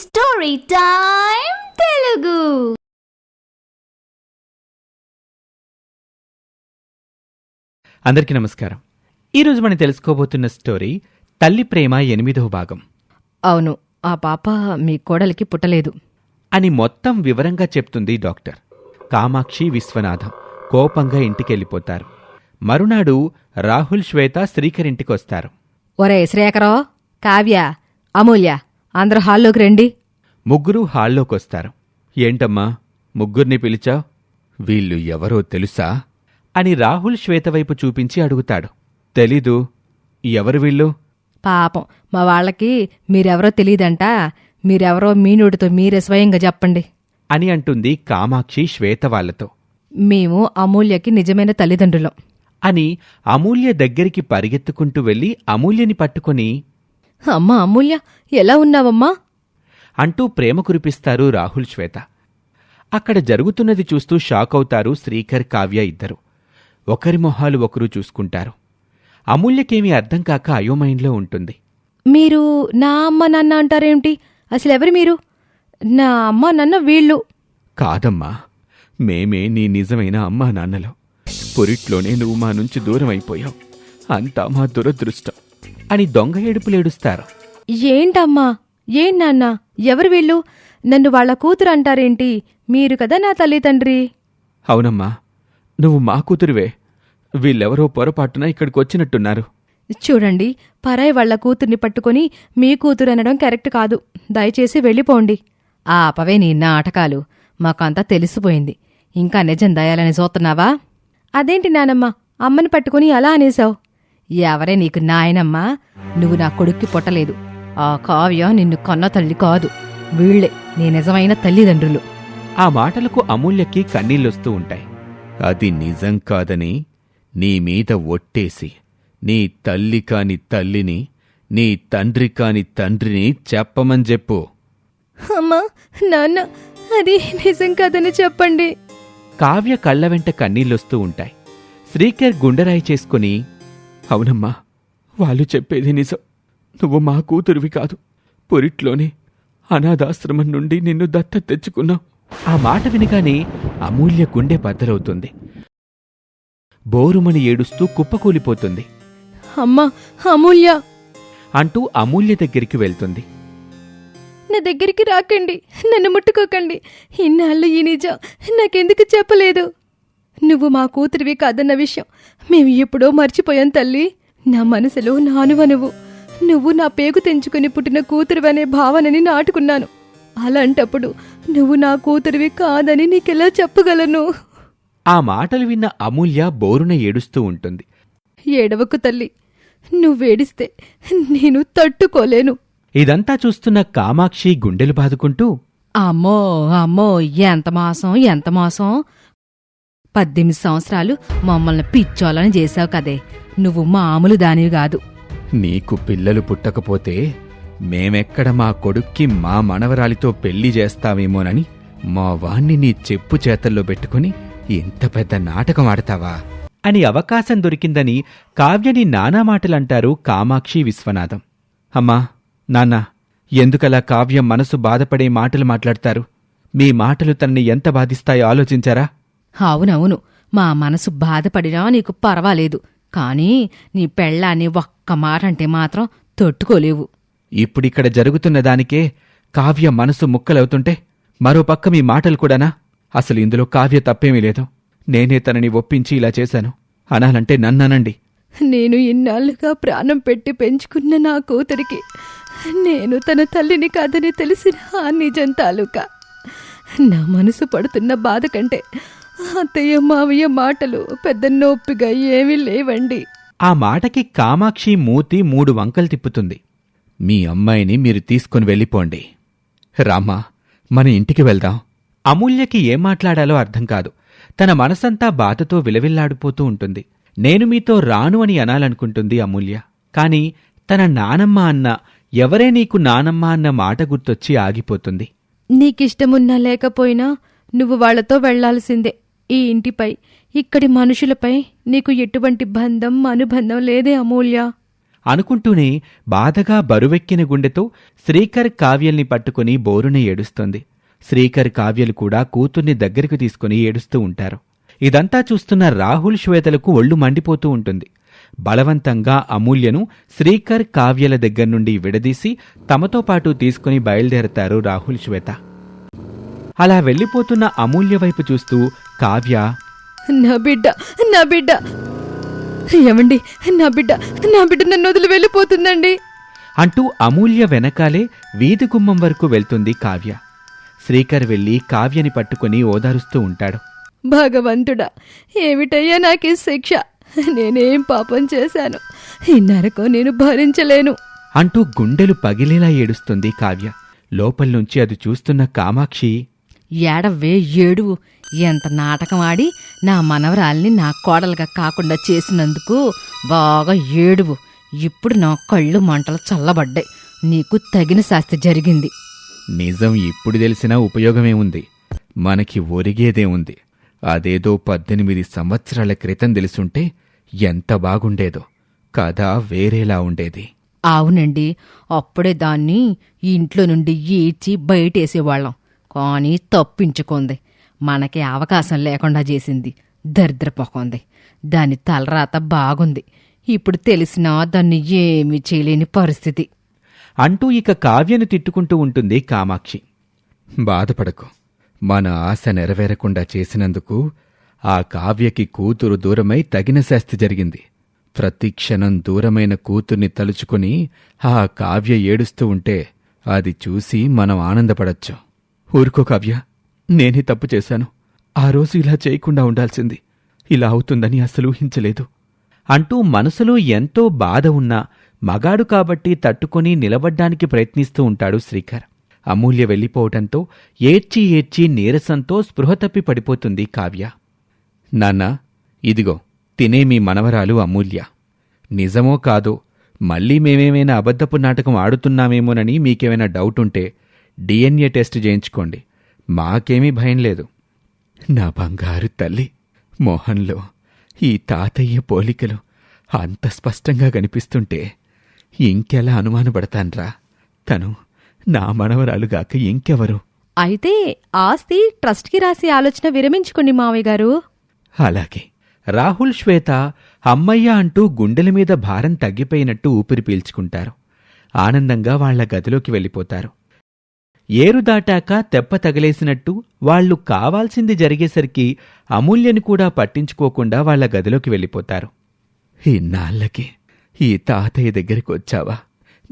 Story time Telugu అందరికీ నమస్కారం. ఈరోజు మనం తెలుసుకోబోతున్న స్టోరీ తల్లి ప్రేమ ఎనిమిదవ భాగం. అవును ఆ పాప మీ కోడలికి పుట్టలేదు. అని మొత్తం వివరంగా చెప్తుంది డాక్టర్. కామాక్షి విశ్వనాథం కోపంగా ఇంటికెళ్ళిపోతారు. మరునాడు రాహుల్ శ్వేత శ్రీకర్ ఇంటికొస్తారు ఒరే శ్రేఖరో కావ్య అమూల్య అందరూ హాల్లోకి రండి. ముగ్గురు హాల్లోకొస్తారు. ఏంటమ్మా ముగ్గురిని పిలిచావు? వీళ్ళు ఎవరో తెలుసా? అని రాహుల్ శ్వేత వైపు చూపించి అడుగుతాడు. తెలీదు. ఎవరు వీళ్ళు? పాపం మా వాళ్ళకి మీరెవరో తెలియదంట మీరెవరో మీ నోటితో మీరే స్వయంగా చెప్పండి. అని అంటుంది కామాక్షి శ్వేత వాళ్ళతో. మేము అమూల్యకి నిజమైన తల్లిదండ్రులం. అని అమూల్య దగ్గరికి పరిగెత్తుకుంటూ వెళ్ళి అమూల్యని పట్టుకొని అమ్మా అమూల్య ఎలా ఉన్నావమ్మా? అంటూ ప్రేమ కురిపిస్తారు రాహుల్ శ్వేత. అక్కడ జరుగుతున్నది చూస్తూ షాక్ అవుతారు శ్రీకర్ కావ్య ఇద్దరు. ఒకరి మొహాలు ఒకరు చూసుకుంటారు. అమూల్యకేమీ అర్థం కాక అయోమయంలో ఉంటుంది. మీరు నా అమ్మ నాన్న అంటారేమిటి? అసలు ఎవరు మీరు? నా అమ్మ నాన్న వీళ్ళు. కాదమ్మా. మేమే నీ నిజమైన అమ్మా నాన్నలో. పురిట్లోనే నువ్వు మా నుంచి దూరం అయిపోయావు. అంతా మా దురదృష్టం. అని దొంగ ఏడుపులేడుస్తారు ఏంటమ్మా? ఏం నాన్న? ఎవరు వీళ్ళు? నన్ను వాళ్ళ కూతురు అంటారేంటి? మీరు కదా నా తల్లి తండ్రి. అవునమ్మా. నువ్వు మా కూతురువే. వీళ్ళెవరో పొరపాటున ఇక్కడికి వచ్చినట్టున్నారు. చూడండి పరాయి వాళ్ళ కూతుర్ని పట్టుకొని మీ కూతురు అనడం కరెక్ట్ కాదు. దయచేసి వెళ్ళిపోండి. ఆ అపవే నీ నాటకాలు. మాకంతా తెలిసిపోయింది. ఇంకా నిజం దయాలని చూస్తున్నావా? అదేంటి నానమ్మ? అమ్మని పట్టుకుని అలా అనేశావు. ఎవరే నీకు నాయనమ్మా. నువ్వు నా కొడుక్కి పుట్టలేదు. ఆ కావ్య నిన్ను కన్న తల్లి కాదు. వీళ్ళే నీ నిజమైన తల్లిదండ్రులు. ఆ మాటలకు అమూల్యకి కన్నీళ్ళొస్తూ ఉంటాయి. అది నిజం కాదని నీ మీద ఒట్టేసి నీ తల్లి కాని తల్లిని నీ తండ్రి కాని తండ్రిని చెప్పమని చెప్పు. అమ్మా నాన్న అది నిజం కాదని చెప్పండి. కావ్య కళ్ళ వెంట కన్నీళ్ళొస్తూ ఉంటాయి. శ్రీకర్ గుండెరాయి చేసుకుని అవునమ్మా వాళ్ళు చెప్పేది నిజం. నువ్వు మా కూతురువి కాదు. పురిట్లోనే అనాథాశ్రమం నుండి నిన్ను దత్త తెచ్చుకున్నావు ఆ మాట వినగానే అమూల్య గుండె బద్దలవుతుంది. బోరుమని ఏడుస్తూ కుప్పకూలిపోతుంది. అమ్మా అమూల్య! అంటూ అమూల్య దగ్గరికి వెళ్తుంది. నా దగ్గరికి రాకండి నన్ను ముట్టుకోకండి. ఇన్నాళ్ళు ఈ నిజం నాకెందుకు చెప్పలేదు? నువ్వు మా కూతురివి కాదన్న విషయం. మేము ఎప్పుడో మర్చిపోయాం తల్లి. నా మనసులో నానువనువు. నువ్వు నా పేగు తెంచుకుని పుట్టిన కూతురువనే భావనని నాటుకున్నాను. అలాంటప్పుడు నువ్వు నా కూతురివి కాదని నీకెలా చెప్పగలను? ఆ మాటలు విన్న అమూల్య బోరున ఏడుస్తూ ఉంటుంది. ఏడవకు తల్లి. నువ్వేడిస్తే నేను తట్టుకోలేను. ఇదంతా చూస్తున్న కామాక్షి గుండెలు బాదుకుంటూ అమ్మో అమ్మో ఎంత మోసం ఎంత మోసం. పద్దెనిమిది సంవత్సరాలు మమ్మల్ని పిచ్చోలని చేశావు కదే. నువ్వు మామూలు దానివి కాదు. నీకు పిల్లలు పుట్టకపోతే మేమెక్కడ మా కొడుక్కి మా మనవరాలితో పెళ్ళి చేస్తావేమోనని మా వాణ్ణి నీ చెప్పు చేతల్లో పెట్టుకుని ఇంత పెద్ద నాటకం ఆడతావా? అని అవకాశం దొరికిందని కావ్యని నానా మాటలంటారు కామాక్షి విశ్వనాథం. అమ్మా నాన్న ఎందుకలా కావ్యం మనసు బాధపడే మాటలు మాట్లాడతారు? మీ మాటలు తనని ఎంత బాధిస్తాయో ఆలోచించారా? అవునవును మా మనసు బాధపడినా నీకు పర్వాలేదు కానీ నీ పెళ్ళాన్ని ఒక్క మాట అంటే మాత్రం తట్టుకోలేవు. ఇప్పుడిక్కడ జరుగుతున్న దానికే కావ్య మనసు ముక్కలవుతుంటే మరోపక్క మీ మాటలు కూడానా? అసలు ఇందులో కావ్య తప్పేమీ లేదు. నేనే తనని ఒప్పించి ఇలా చేశాను. అనాలంటే నన్ననండి. నేను ఇన్నాళ్ళుగా ప్రాణం పెట్టి పెంచుకున్న నా కూతురికి నేను తన తల్లిని కాదని తెలిసిన ఆ నిజం తాలూకా. నా మనసు పడుతున్న బాధ కంటే అత్తయ్య మావయ్య మాటలు పెద్ద నొప్పిగా ఏమీ లేవండి. ఆ మాటకి కామాక్షి మూతి మూడు వంకలు తిప్పుతుంది. మీ అమ్మాయిని మీరు తీసుకుని వెళ్ళిపోండి. రామ్మా మన ఇంటికి వెళ్దాం. అమూల్యకి ఏం మాట్లాడాలో అర్థం కాదు. తన మనసంతా బాధతో విలవిల్లాడిపోతూ ఉంటుంది. నేను మీతో రాను అని అనాలనుకుంటుంది అమూల్య. కాని తన నానమ్మ అన్న ఎవరే నీకు నానమ్మ అన్న మాట గుర్తొచ్చి ఆగిపోతుంది. నీకిష్టమున్నా లేకపోయినా నువ్వు వాళ్ళతో వెళ్ళాల్సిందే. ఈ ఇంటిపై ఇక్కడి మనుషులపై నీకు ఎటువంటి బంధం అనుబంధం లేదే అమూల్య. అనుకుంటూనే బాధగా బరువెక్కిన గుండెతో శ్రీకర్ కావ్యల్ని పట్టుకుని బోరున ఏడుస్తుంది. శ్రీకర్ కావ్యలు కూడా కూతుర్ని దగ్గరికి తీసుకుని ఏడుస్తూ ఉంటారు. ఇదంతా చూస్తున్న రాహుల్ శ్వేతలకు ఒళ్ళు మండిపోతూ ఉంటుంది. బలవంతంగా అమూల్యను శ్రీకర్ కావ్యల దగ్గర నుండి విడదీసి తమతో పాటు తీసుకుని బయలుదేరతారు రాహుల్ శ్వేత. అలా వెళ్ళిపోతున్న అమూల్య వైపు చూస్తూ కావ్య. నా బిడ్డ నా బిడ్డ. ఏమండి? నా బిడ్డ నా బిడ్డ నన్ను వదిలి వెళ్ళిపోతుందండి. అంటూ అమూల్య వెనకాలే వీధి గుమ్మం వరకు వెళ్తుంది కావ్య. శ్రీకర్ వెళ్ళి కావ్యని పట్టుకుని ఓదారుస్తూ ఉంటాడు. భగవంతుడా ఏమిటయ్యా నాకీ శిక్ష? నేనేం పాపం చేశాను? ఈ నరకం నేను భరించలేను. అంటూ గుండెలు పగిలేలా ఏడుస్తుంది కావ్య. లోపల్నుంచి అది చూస్తున్న కామాక్షి ఏడవ్వే ఏడువు ఎంత నాటకం ఆడి నా మనవరాల్ని నా కోడలుగా కాకుండా చేసినందుకు బాగా ఏడువు. ఇప్పుడు నా కళ్ళు మంటలు చల్లబడ్డాయి. నీకు తగిన శాస్తి జరిగింది. నిజం ఇప్పుడు తెలిసినా ఉపయోగమేముంది మనకి ఒరిగేదే ఉంది. అదేదో పద్దెనిమిది సంవత్సరాల క్రితం తెలుసుంటే ఎంత బాగుండేదో. కథ వేరేలా ఉండేది. అవునండి. అప్పుడే దాన్ని ఇంట్లో నుండి ఈడ్చి బయటేసేవాళ్ళం. కానీ తప్పించుకుంది. మనకి అవకాశం లేకుండా చేసింది. దరిద్రపోకుంది. దాని తలరాత బాగుంది. ఇప్పుడు తెలిసినా దాన్ని ఏమీ చేయలేని పరిస్థితి. అంటూ ఇక కావ్యను తిట్టుకుంటూ ఉంటుంది కామాక్షి. బాధపడకు. మన ఆశ నెరవేరకుండా చేసినందుకు ఆ కావ్యకి కూతురు దూరమై తగిన శాస్తి జరిగింది. ప్రతి క్షణం దూరమైన కూతుర్ని తలుచుకుని ఆ కావ్య ఏడుస్తూ ఉంటే అది చూసి మనం ఆనందపడచ్చు. ఊరుకో కావ్య నేనే తప్పు చేశాను. ఆ రోజు ఇలా చేయకుండా ఉండాల్సింది. ఇలా అవుతుందని అసలు ఊహించలేదు. అంటూ మనసులో ఎంతో బాధ ఉన్నా మగాడు కాబట్టి తట్టుకొని నిలబడ్డానికి ప్రయత్నిస్తూ ఉంటాడు శ్రీకర్. అమూల్య వెళ్ళిపోవటంతో ఏడ్చి ఏడ్చి నీరసంతో స్పృహ తప్పి పడిపోతుంది కావ్య. నాన్న ఇదిగో తినే మీ మనవరాలు అమూల్య. నిజమో కాదో మళ్ళీ మేమేమైనా అబద్ధపు నాటకం ఆడుతున్నామేమోనని మీకేమైనా డౌట్ ఉంటే డిఎన్ఏ టెస్ట్ చేయించుకోండి. మాకేమీ భయం లేదు. నా బంగారు తల్లి మోహన్లో ఈ తాతయ్య పోలికలు అంత స్పష్టంగా కనిపిస్తుంటే ఇంకెలా అనుమానపడతాన్రా? తను నా మనవరాలుగాక ఇంకెవరు? అయితే ఆస్తి ట్రస్ట్కి రాసి ఆలోచన విరమించుకోండి మావయ్య గారు. అలాగే. రాహుల్ శ్వేత అమ్మయ్య అంటూ గుండెల మీద భారం తగ్గిపోయినట్టు ఊపిరి పీల్చుకుంటారు. ఆనందంగా వాళ్ళ గదిలోకి వెళ్ళిపోతారు. ఏరు దాటాక తెప్ప తగిలేసినట్టు వాళ్ళు కావాల్సింది జరిగేసరికి అమూల్యని కూడా పట్టించుకోకుండా వాళ్ళ గదిలోకి వెళ్ళిపోతారు. ఇన్నాళ్ళకి ఈ తాతయ్య దగ్గరికి వచ్చావా?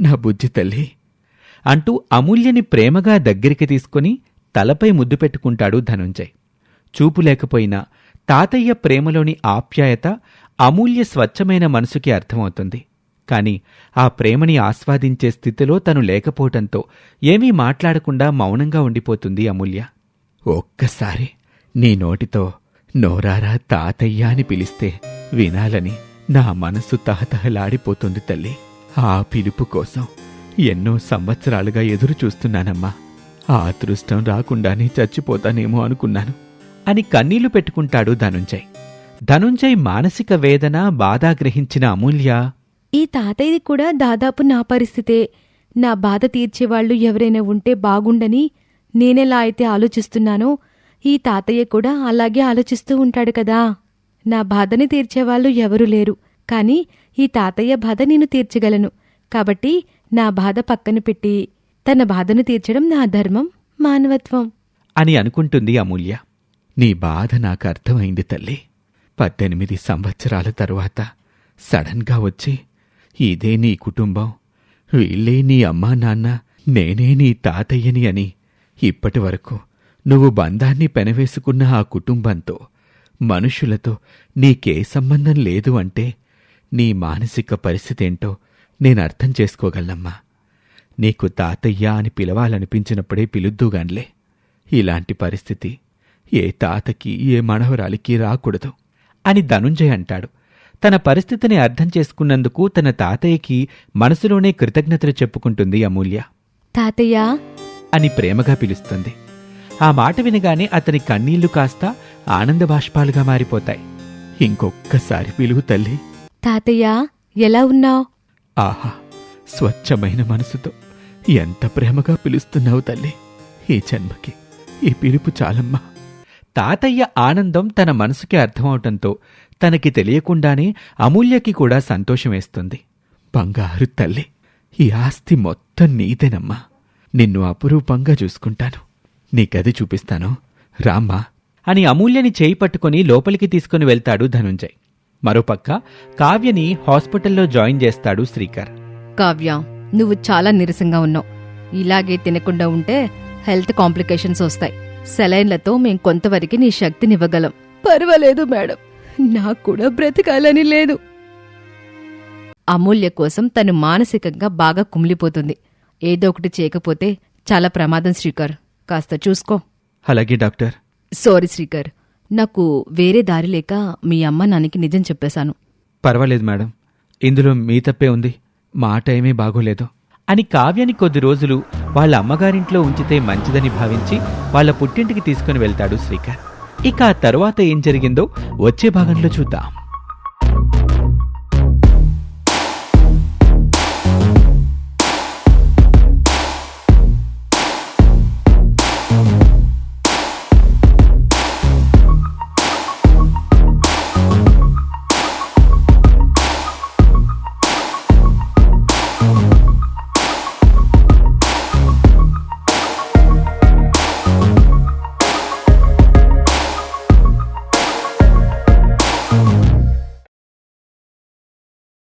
నా బుజ్జి తల్లి! అంటూ అమూల్యని ప్రేమగా దగ్గరికి తీసుకుని తలపై ముద్దు పెట్టుకుంటాడు ధనుంజయ్. చూపు లేకపోయినా తాతయ్య ప్రేమలోని ఆప్యాయత అమూల్య స్వచ్ఛమైన మనసుకి అర్థమవుతుంది. కాని ఆ ప్రేమని ఆస్వాదించే స్థితిలో తను లేకపోవటంతో ఏమీ మాట్లాడకుండా మౌనంగా ఉండిపోతుంది అమూల్య. ఒక్కసారి నీ నోటితో నోరారా తాతయ్య అని పిలిస్తే వినాలని నా మనసు తహతహలాడిపోతుంది తల్లి. ఆ పిలుపు కోసం ఎన్నో సంవత్సరాలుగా ఎదురు చూస్తున్నానమ్మా. ఆ అదృష్టం రాకుండానే చచ్చిపోతానేమో అనుకున్నాను. అని కన్నీళ్ళు పెట్టుకుంటాడు ధనుంజయ్. ధనుంజయ్ మానసిక వేదన బాధ గ్రహించిన అమూల్య ఈ తాతయ్యది కూడా దాదాపు నా పరిస్థితే. నా బాధ తీర్చేవాళ్ళు ఎవరైనా ఉంటే బాగుండని నేనెలా అయితే ఆలోచిస్తున్నానో ఈ తాతయ్య కూడా అలాగే ఆలోచిస్తూ ఉంటాడు కదా. నా బాధని తీర్చేవాళ్ళు ఎవరూ లేరు. కాని ఈ తాతయ్య బాధ నేను తీర్చగలను. కాబట్టి నా బాధ పక్కన పెట్టి తన బాధను తీర్చడం నా ధర్మం మానవత్వం. అని అనుకుంటుంది అమూల్య. నీ బాధ నాకు అర్థమైంది తల్లి. పద్దెనిమిది సంవత్సరాల తరువాత సడన్గా వచ్చి ఇదే నీ కుటుంబం. వీళ్ళే నీ అమ్మా నాన్న నేనే నీ తాతయ్యని అని. ఇప్పటి వరకు నువ్వు బంధాన్ని పెనవేసుకున్న ఆ కుటుంబంతో మనుషులతో నీకే సంబంధం లేదు అంటే నీ మానసిక పరిస్థితేంటో నేను చేసుకోగలనమ్మా. నీకు తాతయ్య అని పిలవాలనిపించినప్పుడే పిలుద్దుగాన్లే. ఇలాంటి పరిస్థితి ఏ తాతకి ఏ మనవరాలికి రాకూడదు అని ధనుంజయ్ అంటాడు. తన పరిస్థితిని అర్థం చేసుకున్నందుకు తన తాతయ్యకి మనసులోనే కృతజ్ఞతలు చెప్పుకుంటుంది అమూల్య. తాతయ్య. అని ప్రేమగా పిలుస్తుంది. ఆ మాట వినగానే అతని కన్నీళ్ళు కాస్త ఆనంద బాష్పాలుగా మారిపోతాయి. ఇంకొక్కసారి పిలువు తల్లి. తాతయ్య ఎలా ఉన్నావ్? ఆహా స్వచ్ఛమైన మనసుతో ఎంత ప్రేమగా పిలుస్తున్నావు తల్లి. ఈ జన్మకి ఈ పిలుపు చాలమ్మా. తాతయ్య ఆనందం తన మనసుకి అర్థమవటంతో తనకి తెలియకుండానే అమూల్యకి కూడా సంతోషం వేస్తుంది. బంగారు తల్లి ఈ ఆస్తి మొత్తం నీదేనమ్మా. నిన్ను అపురూపంగా చూసుకుంటాను. నీ గది చూపిస్తాను. రామ్మా. అని అమూల్యని చేయి పట్టుకుని లోపలికి తీసుకుని వెళ్తాడు ధనుంజయ్. మరోపక్క కావ్యని హాస్పిటల్లో జాయిన్ చేస్తాడు శ్రీకర్. కావ్య నువ్వు చాలా నీరసంగా ఉన్నావు. ఇలాగే తినకుండా ఉంటే హెల్త్ కాంప్లికేషన్స్ వస్తాయి. సెలైన్లతో మేం కొంతవరకు నీ శక్తినివ్వగలం. పర్వాలేదు మేడం. నాకు కూడా బ్రతకాలని లేదు. అమూల్య కోసం తను మానసికంగా బాగా కుమిలిపోతుంది. ఏదో ఒకటి చేయకపోతే చాలా ప్రమాదం శ్రీకర్. కాస్త చూసుకో. అలాగే డాక్టర్. సారీ శ్రీకర్. నాకు వేరే దారి లేక మీ అమ్మ నాన్నకి నిజం చెప్పేశాను. పర్వాలేదు మేడం. ఇందులో మీ తప్పే ఉంది. మాట ఏమీ బాగోలేదు. అని కావ్యాని కొద్ది రోజులు వాళ్ళ అమ్మగారింట్లో ఉంచితే మంచిదని భావించి వాళ్ళ పుట్టింటికి తీసుకుని వెళ్తాడు శ్రీకర్. ఇక ఆ తర్వాత ఏం జరిగిందో వచ్చే భాగంలో చూద్దాం.